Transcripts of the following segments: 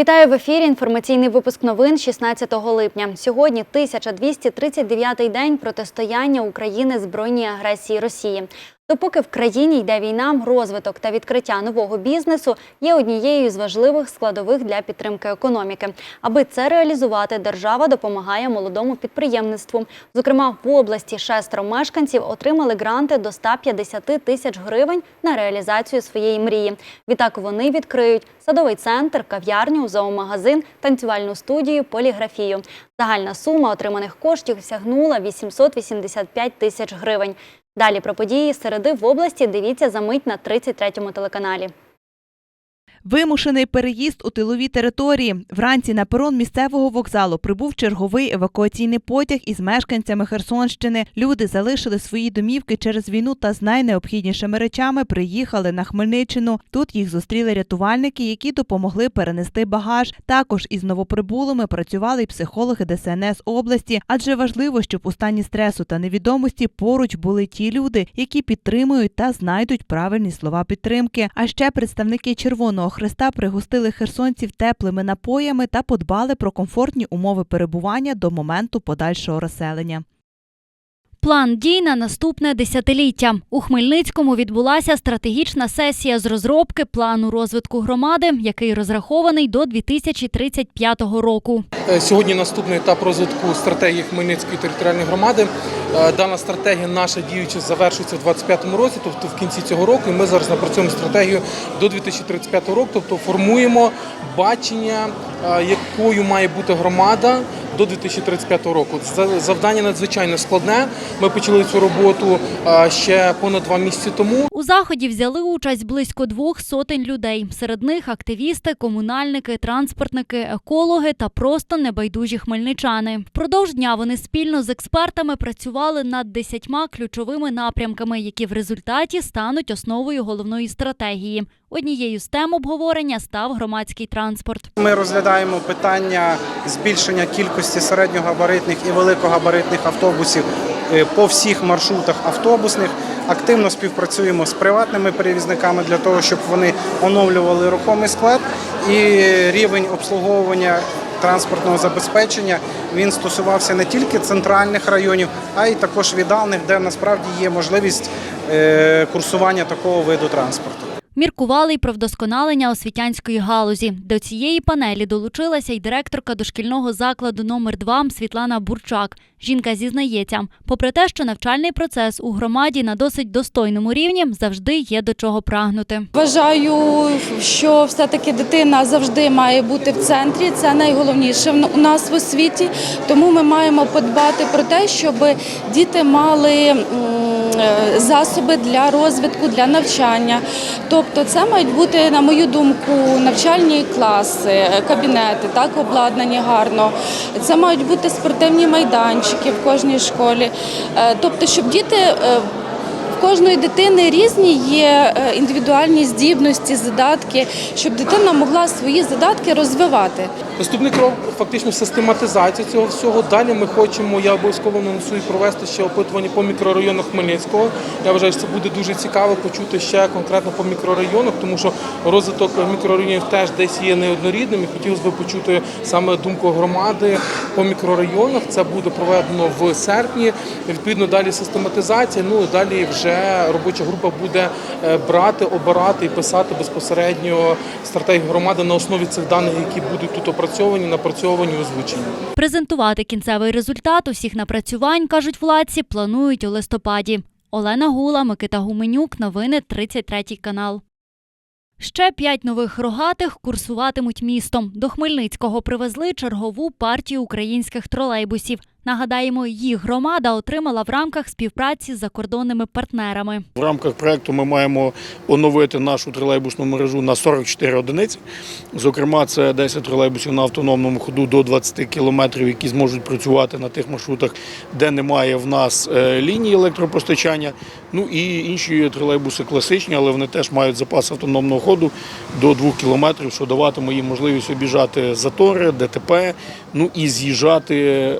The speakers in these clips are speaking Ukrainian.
Вітаю в ефірі. Інформаційний випуск новин 16 липня. Сьогодні 1239-й день протистояння України збройній агресії Росії. Допоки в країні йде війна, розвиток та відкриття нового бізнесу є однією з важливих складових для підтримки економіки. Аби це реалізувати, держава допомагає молодому підприємництву. Зокрема, в області шестеро мешканців отримали гранти до 150 тисяч гривень на реалізацію своєї мрії. Відтак вони відкриють садовий центр, кав'ярню, зоомагазин, танцювальну студію, поліграфію. Загальна сума отриманих коштів сягнула 885 тисяч гривень. Далі про події середи в області дивіться за мить на 33-му телеканалі. Вимушений переїзд у тилові території. Вранці на перон місцевого вокзалу прибув черговий евакуаційний потяг із мешканцями Херсонщини. Люди залишили свої домівки через війну та з найнеобхіднішими речами приїхали на Хмельниччину. Тут їх зустріли рятувальники, які допомогли перенести багаж. Також із новоприбулими працювали й психологи ДСНС області, адже важливо, щоб у стані стресу та невідомості поруч були ті люди, які підтримують та знайдуть правильні слова підтримки. А ще представники Червоного Хреста пригостили херсонців теплими напоями та подбали про комфортні умови перебування до моменту подальшого розселення. План дій на наступне десятиліття. У Хмельницькому відбулася стратегічна сесія з розробки плану розвитку громади, який розрахований до 2035 року. Е, Сьогодні наступний етап розвитку стратегії Хмельницької територіальної громади. Е, Дана стратегія наша діюча завершується в 2025 році, тобто в кінці цього року. І ми зараз напрацюємо стратегію до 2035 року, тобто формуємо бачення, е, якою має бути громада до 2035 року. За- Завдання надзвичайно складне. Ми почали цю роботу ще понад два місяці тому. У заході взяли участь близько двох сотень людей. Серед них активісти, комунальники, транспортники, екологи та просто небайдужі хмельничани. Впродовж дня вони спільно з експертами працювали над десятьма ключовими напрямками, які в результаті стануть основою головної стратегії. Однією з тем обговорення став громадський транспорт. Ми розглядаємо питання збільшення кількості середньогабаритних і великогабаритних автобусів е, по всіх маршрутах автобусних. Активно співпрацюємо з приватними перевізниками для того, щоб вони оновлювали рухомий склад і рівень обслуговування транспортного забезпечення він стосувався не тільки центральних районів, а й також віддалених, де насправді є можливість е, курсування такого виду транспорту. Міркували й про вдосконалення освітянської галузі. До цієї панелі долучилася й директорка дошкільного закладу номер 2 Світлана Бурчак. Жінка зізнається, попри те, що навчальний процес у громаді на досить достойному рівні, завжди є до чого прагнути. Вважаю, що все-таки дитина завжди має бути в центрі. Це найголовніше у нас в освіті. Тому ми маємо подбати про те, щоб діти мали е, засоби для розвитку, для навчання. Тобто, це мають бути, на мою думку, навчальні класи, кабінети, так обладнані гарно. Це мають бути спортивні майданчики в кожній школі. Е, Тобто, щоб діти. Кожної дитини різні є е, індивідуальні здібності, задатки, щоб дитина могла свої задатки розвивати. Наступний крок фактично систематизація цього всього. Далі ми хочемо, я обов'язково анонсую провести ще опитування по мікрорайонах Хмельницького. Я вважаю, що це буде дуже цікаво почути ще конкретно по мікрорайонах, тому що розвиток мікрорайонів теж десь є неоднорідним. І хотілося б почути саме думку громади по мікрорайонах. Це буде проведено в серпні. Відповідно, далі систематизація. Ну і далі вже робоча група буде е, брати, обирати і писати безпосередньо стратегію громади на основі цих даних, які будуть тут опрацьовані, напрацьовані, озвучені. Презентувати кінцевий результат усіх напрацювань, кажуть владці, планують у листопаді. Олена Гула, Микита Гуменюк, новини 33 канал. Ще п'ять нових рогатих курсуватимуть містом. До Хмельницького привезли чергову партію українських тролейбусів. Нагадаємо, їх громада отримала в рамках співпраці з закордонними партнерами. В рамках проекту ми маємо оновити нашу тролейбусну мережу на 44 одиниці. Зокрема, це 10 тролейбусів на автономному ходу до 20 кілометрів, які зможуть працювати на тих маршрутах, де немає в нас е, лінії електропостачання. Ну і інші тролейбуси класичні, але вони теж мають запас автономного ходу до 2 кілометрів, що даватиме їм можливість обіжати затори, ДТП, ну і з'їжджати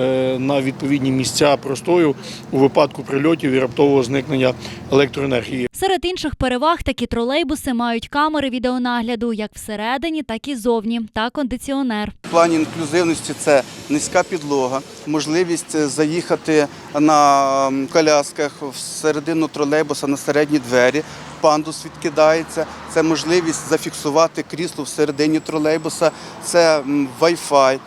е, на відповідні місця простою у випадку прильотів і раптового зникнення електроенергії. Серед інших переваг такі тролейбуси мають камери відеонагляду як всередині, так і зовні, та кондиціонер. В плані інклюзивності це низька підлога, можливість е, заїхати на колясках всередину тролейбуса на середні двері. Пандус відкидається, це можливість зафіксувати крісло всередині тролейбуса, це Wi-Fi,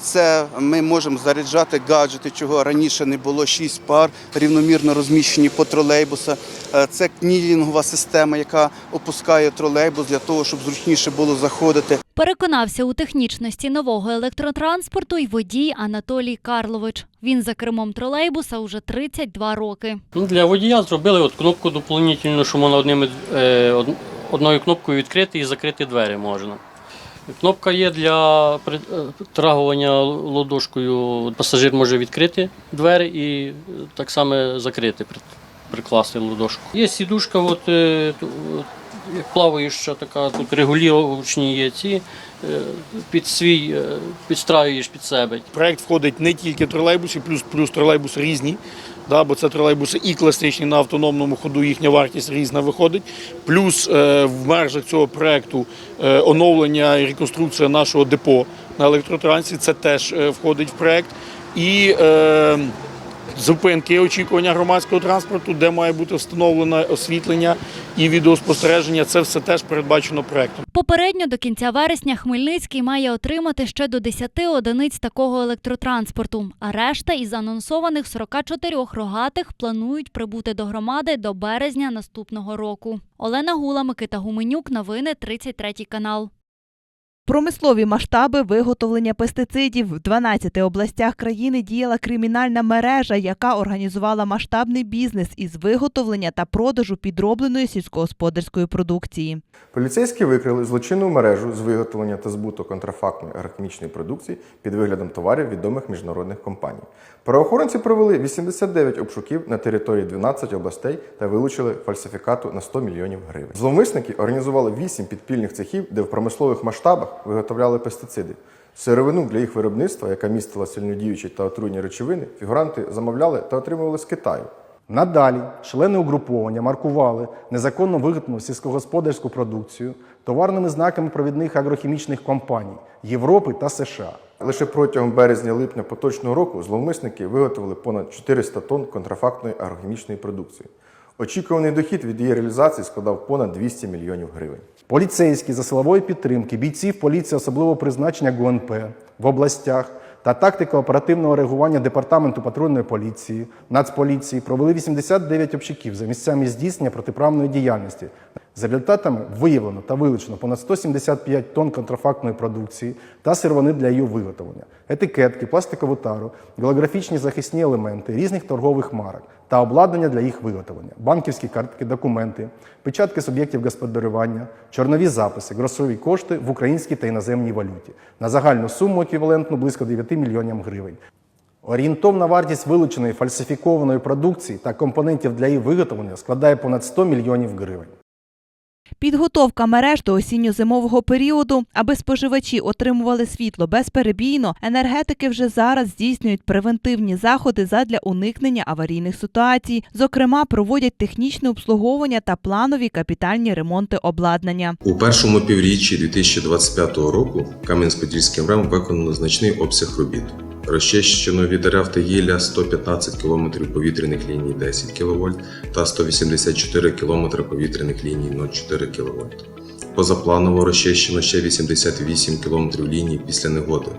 це ми можемо заряджати гаджети, чого раніше не було. Шість пар рівномірно розміщені по тролейбуса. Е, Це кнілінгова система, яка опускає тролейбус для того, щоб зручніше було заходити. Переконався у технічності нового електротранспорту й водій Анатолій Карлович. Він за кермом тролейбуса уже 32 роки. Ну, для водія зробили от кнопку доповнительну, що можна одним, е, од- одною кнопкою відкрити і закрити двері можна. Кнопка є для трагування ладошкою. Пасажир може відкрити двері і е, так само закрити, прикласти ладошку. Є сідушка, от, е, плаваюча така, тут регулювачні є ці, е, під свій е, підстраюєш під себе. проект входить не тільки тролейбуси, плюс плюс тролейбуси різні. Да, бо це тролейбуси і класичні на автономному ходу, їхня вартість різна виходить. Плюс е, в межах цього проекту оновлення і реконструкція нашого депо на електротрансі. Це теж входить в проект. І е, зупинки очікування громадського транспорту, де має бути встановлено освітлення і відеоспостереження. Це все теж передбачено проектом. Попередньо до кінця вересня Хмельницький має отримати ще до 10 одиниць такого електротранспорту, а решта із анонсованих 44 рогатих планують прибути до громади до березня наступного року. Олена Гула, Микита Гуменюк, новини 33 канал. Промислові масштаби виготовлення пестицидів в 12 областях країни діяла кримінальна мережа, яка організувала масштабний бізнес із виготовлення та продажу підробленої сільськогосподарської продукції. Поліцейські викрили злочинну мережу з виготовлення та збуту контрафактної агрохімічної продукції під виглядом товарів відомих міжнародних компаній. Правоохоронці провели 89 обшуків на території 12 областей та вилучили фальсифікату на 100 мільйонів гривень. Зловмисники організували 8 підпільних цехів, де в промислових масштабах виготовляли пестициди. Сировину для їх виробництва, яка містила сильнодіючі та отруйні речовини, фігуранти замовляли та отримували з Китаю. Надалі члени угруповання маркували незаконно виготовлену сільськогосподарську продукцію товарними знаками провідних агрохімічних компаній Європи та США. Лише протягом березня-липня поточного року зловмисники виготовили понад 400 тонн контрафактної агрохімічної продукції. Очікуваний дохід від її реалізації складав понад 200 мільйонів гривень. Поліцейські за силової підтримки бійців поліції особливого призначення ГУНП в областях та тактика оперативного реагування департаменту патрульної поліції, Нацполіції провели 89 обшуків за місцями здійснення протиправної діяльності. За результатами виявлено та вилучено понад 175 тонн контрафактної продукції та сировини для її виготовлення, етикетки, пластикову тару, голографічні захисні елементи різних торгових марок та обладнання для їх виготовлення, банківські картки, документи, печатки суб'єктів господарювання, чорнові записи, грошові кошти в українській та іноземній валюті на загальну суму еквівалентну близько 9 мільйонів гривень. Орієнтовна вартість вилученої фальсифікованої продукції та компонентів для її виготовлення складає понад 100 мільйонів гривень. Підготовка мереж до осінньо-зимового періоду, аби споживачі отримували світло безперебійно, енергетики вже зараз здійснюють превентивні заходи задля уникнення аварійних ситуацій. Зокрема, проводять технічне обслуговування та планові капітальні ремонти обладнання. У першому півріччі 2025 року Кам'янець-Подільським РЕМ виконано значний обсяг робіт. Розчищено від дерев 115 км повітряних ліній 10 кВт та 184 км повітряних ліній 0,4 кВт. Позапланово розчищено ще 88 км ліній після негоди.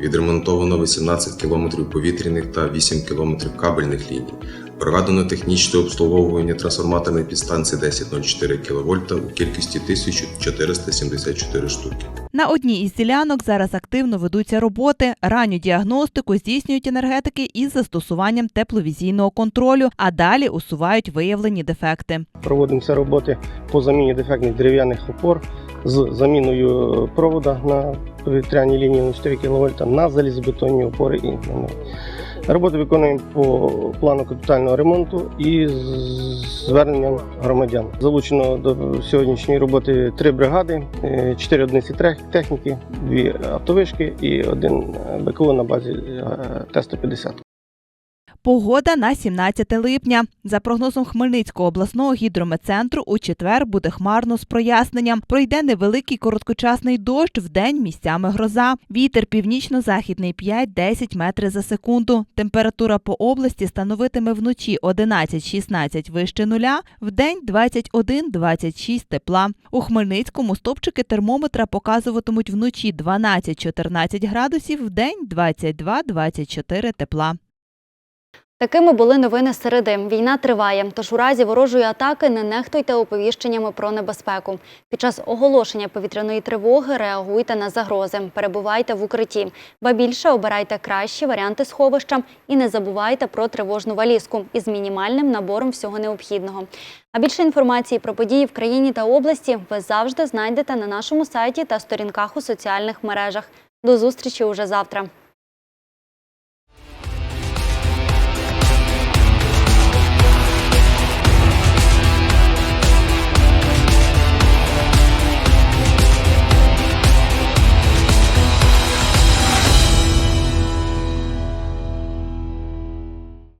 Відремонтовано 18 км повітряних та 8 км кабельних ліній. Проведено технічне обслуговування трансформаторної підстанції 1004 кВт у кількості 1474 штуки. На одній із ділянок зараз активно ведуться роботи. Ранню діагностику здійснюють енергетики із застосуванням тепловізійного контролю, а далі усувають виявлені дефекти. Проводимося роботи по заміні дефектних дерев'яних опор з заміною провода на повітряній лінії 4 кВт на залізобетонні опори і на. Роботи виконуємо по плану капітального ремонту і зверненням громадян. Залучено до сьогоднішньої роботи три бригади, е, чотири одиниці техніки, дві автовишки і один е, БКО на базі е, Т-150. Погода на 17 липня. За прогнозом Хмельницького обласного гідрометцентру, у четвер буде хмарно з проясненням. Пройде невеликий короткочасний дощ, вдень місцями гроза. Вітер північно-західний 5-10 метрів за секунду. Температура по області становитиме вночі 11-16 вище нуля, вдень 21-26 тепла. У Хмельницькому стопчики термометра показуватимуть вночі 12-14 градусів, вдень 22-24 тепла. Такими були новини середи. Війна триває, тож у разі ворожої атаки не нехтуйте оповіщеннями про небезпеку. Під час оголошення повітряної тривоги реагуйте на загрози, перебувайте в укритті. Ба більше обирайте кращі варіанти сховища і не забувайте про тривожну валізку із мінімальним набором всього необхідного. А більше інформації про події в країні та області ви завжди знайдете на нашому сайті та сторінках у соціальних мережах. До зустрічі уже завтра.